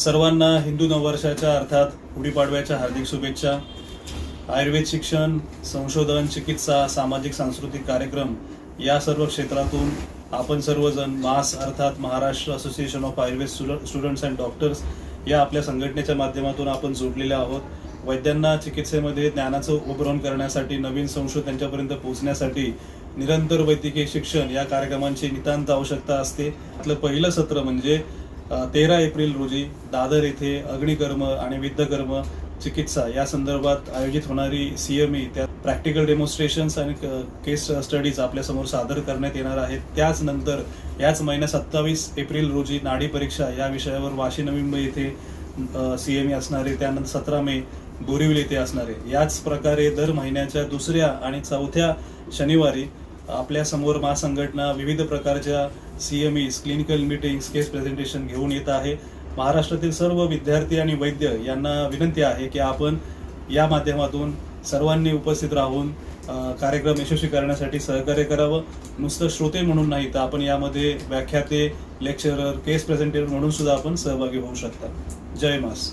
सर्वांना हिंदू नववर्षाच्या अर्थात गुढीपाडव्याच्या हार्दिक शुभेच्छा. आयुर्वेद शिक्षण संशोधन चिकित्सा सामाजिक सांस्कृतिक कार्यक्रम या सर्व क्षेत्रातून आपण सर्वजण मास अर्थात Maharashtra association of Ayurveda students and doctors या आपल्या संघटनेच्या माध्यमातून आपण जोडलेले आहोत. वैद्यांना चिकित्सेमध्ये ज्ञानाचं उपग्रहण करण्यासाठी नवीन संशोध त्यांच्यापर्यंत पोहोचण्यासाठी निरंतर वैद्यकीय शिक्षण या कार्यक्रमांची नितांत आवश्यकता असते. त्यातलं पहिलं सत्र म्हणजे तेरा एप्रिल रोजी दादर येथे अग्निकर्म आणि विद्यकर्म चिकित्सा या संदर्भात आयोजित होणारी सी एम ई त्या प्रॅक्टिकल डेमॉन्स्ट्रेशन्स आणि केस स्टडीज आपल्यासमोर सादर करण्यात येणार आहेत. त्याच नंतर याच महिन्यात सत्तावीस एप्रिल रोजी नाडी परीक्षा या विषयावर वाशी नवी मुंबई येथे सी एम ई असणारे त्यानंतर सतरा मे बोरिवली येथे असणारे. याच प्रकारे दर महिन्याच्या दुसऱ्या आणि चौथ्या शनिवारी आपल्यासमोर महासंघटना विविध प्रकारच्या C M Es clinical meetings case presentation घेऊन येत आहे. महाराष्ट्रातील सर्व विद्यार्थी आणि वैद्य यांना विनंती आहे की आपण या माध्यमातून सर्वांनी उपस्थित राहून कार्यक्रम यशस्वी करण्यासाठी सहकार्य करावं. नुसतं श्रोते म्हणून नाही तर आपण यामध्ये व्याख्याते लेक्चरर केस प्रेझेंटेटर म्हणून सुद्धा आपण सहभागी होऊ शकता. जय मास.